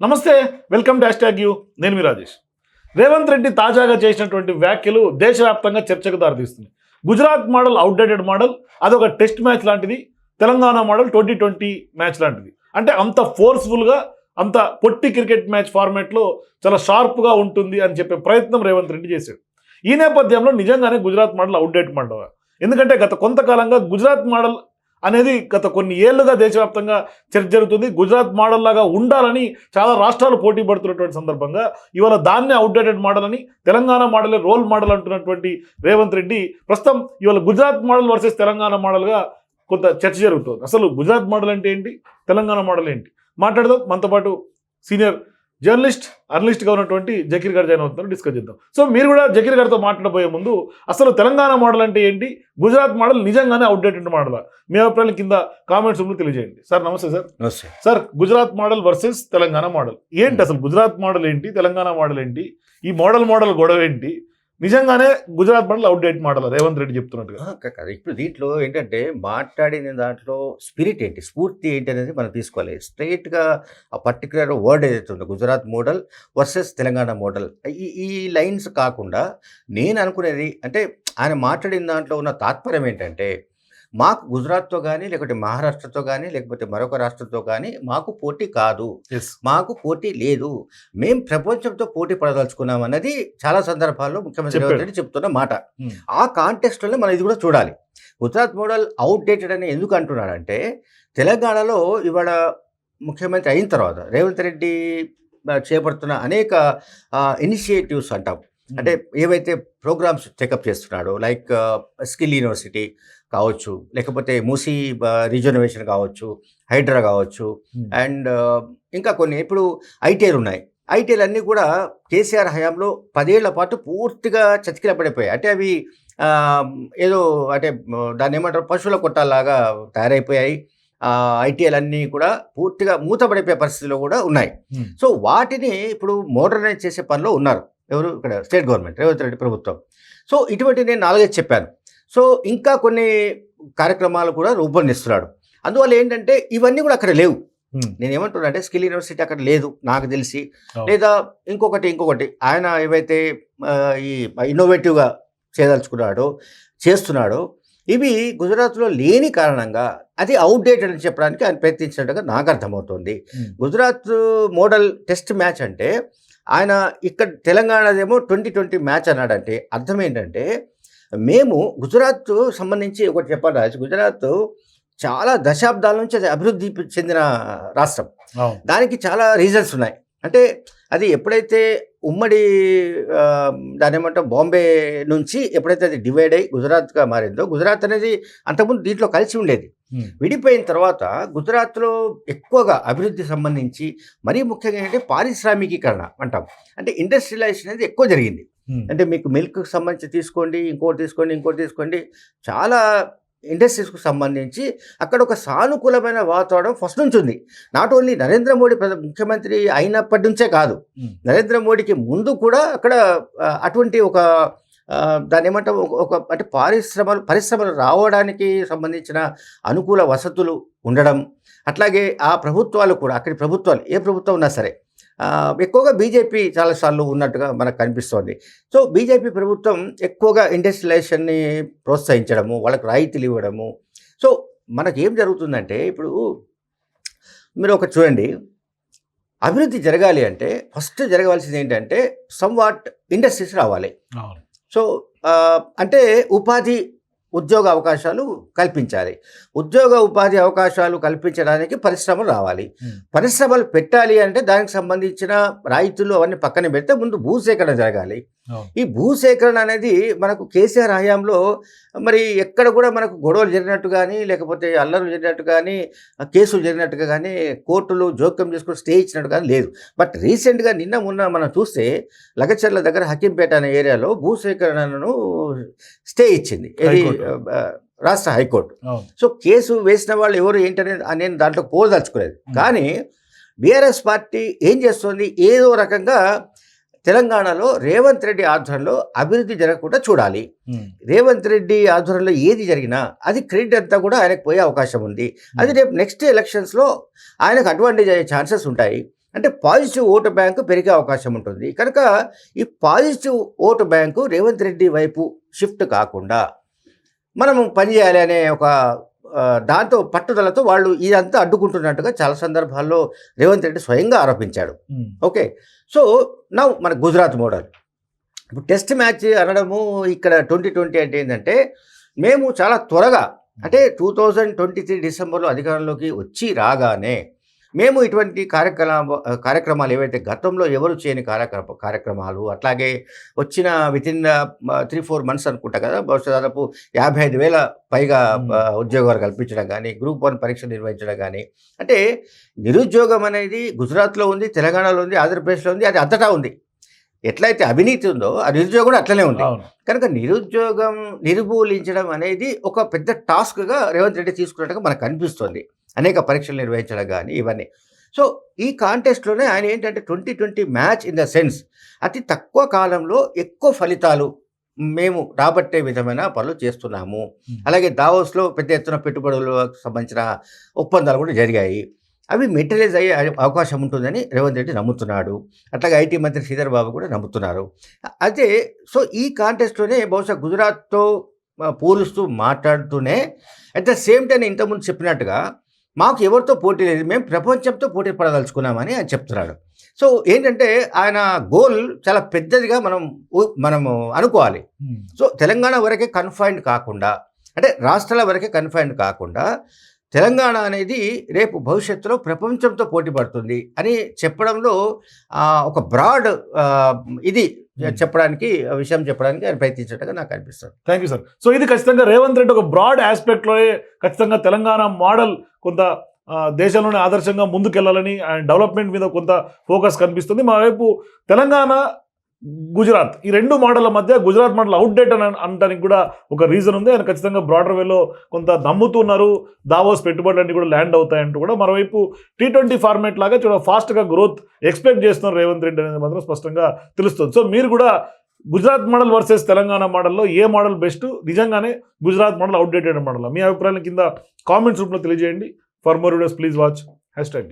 నమస్తే welcome dash tag you. నేను మీ రాజేష్. రేవంత్ రెడ్డి తాజాగా చేసినటువంటి వ్యాఖ్యలు దేశవ్యాప్తంగా చర్చకు దారితీస్తుంది గుజరాత్ మోడల్ అవుట్డేటెడ్ మోడల్ అదొక టెస్ట్ మ్యాచ్ లాంటిది. Telangana model twenty twenty match లాంటిది. అంటే అంత ఫోర్స్ఫుల్గా అంత పొట్టి క్రికెట్ మ్యాచ్ ఫార్మాట్లో చాలా షార్ప్గా ఉంటుంది అని చెప్పే ప్రయత్నం రేవంత్ రెడ్డి చేశాడు. ఈ నేపథ్యంలో నిజంగానే గుజరాత్ మోడల్ అవుట్డేట్ మోడల్. ఎందుకంటే గత కొంతకాలంగా గుజరాత్ మోడల్ అనేది గత కొన్ని ఏళ్ళుగా దేశవ్యాప్తంగా చర్చ జరుగుతుంది. గుజరాత్ మోడల్ లాగా ఉండాలని చాలా రాష్ట్రాలు పోటీ పడుతున్నటువంటి సందర్భంగా ఇవాళ దాన్నే అవుట్డేటెడ్ మోడల్ అని తెలంగాణ మోడలే రోల్ మోడల్ అంటున్నటువంటి రేవంత్ రెడ్డి ప్రస్తుతం ఇవాళ గుజరాత్ మోడల్ వర్సెస్ తెలంగాణ మోడల్గా కొంత చర్చ జరుగుతుంది. అసలు గుజరాత్ మోడల్ అంటే ఏంటి? తెలంగాణ మోడల్ ఏంటి? మాట్లాడదాం. మనతో పాటు సీనియర్ జర్నలిస్ట్ అనలిస్ట్గా ఉన్నటువంటి జకీర్ గారు జాయిన్ అవుతున్నారు డిస్కస్ చేద్దాం. సో మీరు కూడా జకీర్ గారితో మాట్లాడబోయే ముందు అసలు తెలంగాణ మోడల్ అంటే ఏంటి? గుజరాత్ మోడల్ నిజంగానే అవుట్డేటెడ్ మోడల్? మీ అభిప్రాయం కింద కామెంట్స్ రూమ్లో తెలియజేయండి. సార్ నమస్తే సార్. నమస్తే. Sir Gujarat model versus Telangana model. ఏంటి అసలు గుజరాత్ మోడల్ ఏంటి? తెలంగాణ మోడల్ ఏంటి? ఈ మోడల్ మోడల్ గొడవ ఏంటి? నిజంగానే Gujarat model outdate model Revanth Reddy చెప్తున్నట్టుగా. ఇప్పుడు దీంట్లో ఏంటంటే మాట్లాడిన దాంట్లో స్పిరిట్ ఏంటి? స్ఫూర్తి ఏంటి అనేది మనం తీసుకోవాలి. స్ట్రైట్గా ఆ పర్టికులర్ వర్డ్ ఏదైతే ఉందో Gujarat model versus Telangana model. ఈ ఈ లైన్స్ కాకుండా నేను అనుకునేది అంటే ఆయన మాట్లాడిన దాంట్లో ఉన్న తాత్పర్యం ఏంటంటే మాకు గుజరాత్తో కానీ లేకపోతే మహారాష్ట్రతో కానీ లేకపోతే మరొక రాష్ట్రంతో కానీ మాకు పోటీ కాదు. మాకు పోటీ లేదు. మేం ప్రపంచంతో పోటీ పడదలుచుకున్నాం అన్నది చాలా సందర్భాల్లో ముఖ్యమంత్రి. రేవంత్ రెడ్డి చెప్తున్న మాట. ఆ కాంటెక్స్ట్లోనే మనం ఇది కూడా చూడాలి. గుజరాత్ మోడల్ అవుట్డేటెడ్ అని ఎందుకు అంటున్నాడంటే తెలంగాణలో ఇవాళ ముఖ్యమంత్రి అయిన తర్వాత రేవంత్ రెడ్డి చేపడుతున్న అనేక ఇనిషియేటివ్స్ అంటాం. అంటే ఏవైతే ప్రోగ్రామ్స్ చెకప్ చేస్తున్నాడో లైక్ స్కిల్ యూనివర్సిటీ కావచ్చు లేకపోతే మూసీ రిజర్వేషన్ కావచ్చు హైడ్రా కావచ్చు అండ్ ఇంకా కొన్ని ఇప్పుడు ఐటీఐలు ఉన్నాయి. ఐటీఐలు అన్నీ కూడా కేసీఆర్ హయాంలో పదేళ్ళ పాటు పూర్తిగా చతికిల పడిపోయాయి అంటే అవి ఏదో అంటే దాన్ని ఏమంటారు పశువుల కొట్టాలాగా తయారైపోయాయి. ఐటీఐలు అన్నీ కూడా పూర్తిగా మూతపడిపోయే పరిస్థితిలో కూడా ఉన్నాయి. సో వాటిని ఇప్పుడు మోడర్నైజ్ చేసే పనిలో ఉన్నారు. ఎవరు? ఇక్కడ స్టేట్ గవర్నమెంట్ రేవంత్ రెడ్డి ప్రభుత్వం. సో ఇటువంటి నేను నాలుగైదు చెప్పాను. సో ఇంకా కొన్ని కార్యక్రమాలు కూడా రూపొందిస్తున్నాడు. అందువల్ల ఏంటంటే ఇవన్నీ కూడా అక్కడ లేవు. నేను ఏమంటున్నా అంటే స్కిల్ యూనివర్సిటీ అక్కడ లేదు నాకు తెలిసి. లేదా ఇంకొకటి ఇంకొకటి. ఆయన ఏవైతే ఈ ఇన్నోవేటివ్గా చేయదలుచుకున్నాడో చేస్తున్నాడో ఇవి గుజరాత్లో లేని కారణంగా అది అవుట్డేటెడ్ అని చెప్పడానికి ఆయన ప్రయత్నించినట్టుగా నాకు అర్థమవుతుంది. గుజరాత్ మోడల్ టెస్ట్ మ్యాచ్ అంటే ఆయన ఇక్కడ తెలంగాణదేమో ట్వంటీ ట్వంటీ మ్యాచ్ అన్నాడంటే అర్థం ఏంటంటే మేము గుజరాత్ సంబంధించి ఒకటి చెప్పాలి రాజు గుజరాత్ చాలా దశాబ్దాల నుంచి అది అభివృద్ధి చెందిన రాష్ట్రం. దానికి చాలా రీజన్స్ ఉన్నాయి. అంటే అది ఎప్పుడైతే ఉమ్మడి దాని ఏమంటాం బాంబే నుంచి ఎప్పుడైతే అది డివైడ్ అయ్యి గుజరాత్గా మారిందో గుజరాత్ అనేది అంతకుముందు దీంట్లో కలిసి ఉండేది. విడిపోయిన తర్వాత గుజరాత్లో ఎక్కువగా అభివృద్ధి సంబంధించి మరీ ముఖ్యంగా ఏంటంటే పారిశ్రామికీకరణ అంటాం. అంటే ఇండస్ట్రియలైజేషన్ అనేది ఎక్కువ జరిగింది. అంటే మీకు మిల్క్ సంబంధించి తీసుకోండి ఇంకోటి తీసుకోండి ఇంకోటి తీసుకోండి చాలా ఇండస్ట్రీస్కు సంబంధించి అక్కడ ఒక సానుకూలమైన వాతావరణం ఫస్ట్ నుంచి ఉంది. నాట్ ఓన్లీ నరేంద్ర మోడీ ముఖ్యమంత్రి అయినప్పటి నుంచే కాదు. నరేంద్ర మోడీకి ముందు కూడా అక్కడ అటువంటి ఒక ఆ, దాన్ని ఏమంటాం ఒక- అంటే పారిశ్రమలు పరిశ్రమలు రావడానికి సంబంధించిన అనుకూల వసతులు ఉండడం అట్లాగే ఆ ప్రభుత్వాలు కూడా అక్కడి ప్రభుత్వాలు ఏ ప్రభుత్వం ఉన్నా సరే ఎక్కువగా బీజేపీ చాలాసార్లు ఉన్నట్టుగా మనకు కనిపిస్తోంది. సో బీజేపీ ప్రభుత్వం ఎక్కువగా ఇండస్ట్రియలైజేషన్ని ప్రోత్సహించడము వాళ్ళకి రాయితీలు ఇవ్వడము. సో మనకి ఏం జరుగుతుందంటే ఇప్పుడు మీరు ఒక చూడండి. అభివృద్ధి జరగాలి అంటే ఫస్ట్ జరగవలసింది ఏంటంటే సమ్ వాట్ ఇండస్ట్రీస్ రావాలి. సో అంటే ఉపాధి ఉద్యోగ అవకాశాలు కల్పించాలి. ఉద్యోగ ఉపాధి అవకాశాలు కల్పించడానికి పరిశ్రమలు రావాలి. పరిశ్రమలు పెట్టాలి అంటే దానికి సంబంధించిన రాయితీలు అవన్నీ పక్కన పెడితే ముందు భూసేకరణ జరగాలి. ఈ భూసేకరణ అనేది మనకు కేసీఆర్ హయాంలో మరి ఎక్కడ కూడా మనకు గొడవలు జరిగినట్టు కానీ లేకపోతే అల్లర్లు జరిగినట్టు కానీ కేసులు జరిగినట్టుగా కానీ కోర్టులు జోక్యం చేసుకుని స్టే ఇచ్చినట్టు కానీ లేదు. బట్ రీసెంట్గా నిన్న మొన్న మనం చూస్తే లగచర్ల దగ్గర హకీంపేట అనే ఏరియాలో భూసేకరణను స్టే ఇచ్చింది. ఇది రాష్ట్ర హైకోర్టు. సో కేసు వేసిన వాళ్ళు ఎవరు ఏంటనేది ఆ నేను దాంట్లో పోదలుచుకోలేదు. కానీ బీఆర్ఎస్ పార్టీ ఏం చేస్తుంది? ఏదో రకంగా తెలంగాణలో రేవంత్ రెడ్డి ఆధ్వర్యంలో అభివృద్ధి జరగకుండా చూడాలి. రేవంత్ రెడ్డి ఆధ్వర్యంలో ఏది జరిగినా అది క్రెడిట్ అంతా కూడా ఆయనకు పోయే అవకాశం ఉంది. అది రేపు నెక్స్ట్ ఎలక్షన్స్లో ఆయనకు అడ్వాంటేజ్ అయ్యే ఛాన్సెస్ ఉంటాయి. అంటే పాజిటివ్ ఓటు బ్యాంకు పెరిగే అవకాశం ఉంటుంది. కనుక ఈ positive vote bank Revanth Reddy వైపు షిఫ్ట్ కాకుండా మనము పనిచేయాలి అనే ఒక దాంతో పట్టుదలతో వాళ్ళు ఇదంతా అడ్డుకుంటున్నట్టుగా చాలా సందర్భాల్లో రేవంత్ రెడ్డి స్వయంగా ఆరోపించాడు. ఓకే. సో నా మన గుజరాత్ మోడల్. ఇప్పుడు టెస్ట్ మ్యాచ్ అనడము ఇక్కడ ట్వంటీ ట్వంటీ అంటే ఏంటంటే మేము చాలా త్వరగా అంటే టూ థౌజండ్ ట్వంటీ త్రీ డిసెంబర్లో అధికారంలోకి వచ్చి రాగానే మేము ఇటువంటి కార్యక్రమ కార్యక్రమాలు ఏవైతే గతంలో ఎవరు చేయని కార్యక్రమ కార్యక్రమాలు అట్లాగే వచ్చిన with in three four months అనుకుంటా కదా బహుశా దాదాపు యాభై ఐదు వేల పైగా ఉద్యోగాలు కల్పించడం కానీ గ్రూప్ వన్ పరీక్షలు నిర్వహించడం కానీ అంటే నిరుద్యోగం అనేది గుజరాత్లో ఉంది తెలంగాణలో ఉంది ఆంధ్రప్రదేశ్లో ఉంది అది అంతటా ఉంది. ఎట్లయితే అవినీతి ఉందో ఆ నిరుద్యోగం కూడా అట్లనే ఉంది. కనుక నిరుద్యోగం నిర్మూలించడం అనేది ఒక పెద్ద టాస్క్గా రేవంత్ రెడ్డి తీసుకున్నట్టుగా మనకు అనిపిస్తుంది. అనేక పరీక్షలు నిర్వహించడం కానీ ఇవన్నీ. సో ఈ కాంటెస్ట్లోనే ఆయన ఏంటంటే twenty twenty match in the sense అతి తక్కువ కాలంలో ఎక్కువ ఫలితాలు మేము రాబట్టే విధమైన పనులు చేస్తున్నాము. అలాగే దావోస్లో పెద్ద ఎత్తున పెట్టుబడులకు సంబంధించిన ఒప్పందాలు కూడా జరిగాయి. అవి మెటీరియలైజ్ అయ్యే అవకాశం ఉంటుందని రేవంత్ రెడ్డి నమ్ముతున్నాడు. అట్లాగే ఐటీ మంత్రి శ్రీధర్ బాబు కూడా నమ్ముతున్నారు. అయితే సో ఈ కాంటెస్ట్లోనే బహుశా గుజరాత్తో పోలుస్తూ మాట్లాడుతూనే అట్ ద సేమ్ టైం ఇంతకుముందు చెప్పినట్టుగా మాకు ఎవరితో పోటీ లేదు మేము ప్రపంచంతో పోటీ పడదలుచుకున్నామని ఆయన చెప్తున్నాడు. సో ఏంటంటే ఆయన గోల్ చాలా పెద్దదిగా మనం మనము అనుకోవాలి. ఉమ్. సో తెలంగాణ వరకే కన్ఫైన్డ్ కాకుండా అంటే రాష్ట్రాల వరకే కన్ఫైన్డ్ కాకుండా తెలంగాణ అనేది రేపు భవిష్యత్తులో ప్రపంచంతో పోటీ పడుతుంది అని చెప్పడంలో ఒక బ్రాడ్ ఇది చెప్పడానికి ఆ విషయం చెప్పడానికి ఆయన ప్రయత్నించినట్టుగా నాకు అనిపిస్తుంది. థ్యాంక్ యూ సార్ సో ఇది ఖచ్చితంగా రేవంత్ రెడ్డి ఒక బ్రాడ్ ఆస్పెక్ట్లో ఖచ్చితంగా తెలంగాణ మోడల్ కొంత దేశంలోనే ఆదర్శంగా ముందుకెళ్ళాలని అండ్ డెవలప్మెంట్ మీద కొంత ఫోకస్ కనిపిస్తుంది. మా వైపు తెలంగాణ గుజరాత్ ఈ రెండు మోడళ్ళ మధ్య గుజరాత్ మోడల్ అవుట్డేట్ అని అనడానికి కూడా ఒక రీజన్ ఉంది. ఆయన ఖచ్చితంగా బ్రాడర్ వేలో కొంత నమ్ముతున్నారు. దావోస్ పెట్టుబడులన్నీ కూడా ల్యాండ్ అవుతాయంటూ కూడా. మరోవైపు టీ ట్వంటీ ఫార్మేట్ లాగా చాలా ఫాస్ట్గా గ్రోత్ ఎక్స్పెక్ట్ చేస్తున్నారు రేవంత్ రెడ్డి అనేది మాత్రం స్పష్టంగా తెలుస్తుంది. సో మీరు కూడా గుజరాత్ మోడల్ వర్సెస్ తెలంగాణ మోడల్లో ఏ మోడల్ బెస్ట్? నిజంగానే గుజరాత్ మోడల్ అవుట్డేటెడ్ మోడల్? మీ అభిప్రాయాల కింద కామెంట్స్ రూపంలో తెలియజేయండి. For more videos please watch hashtag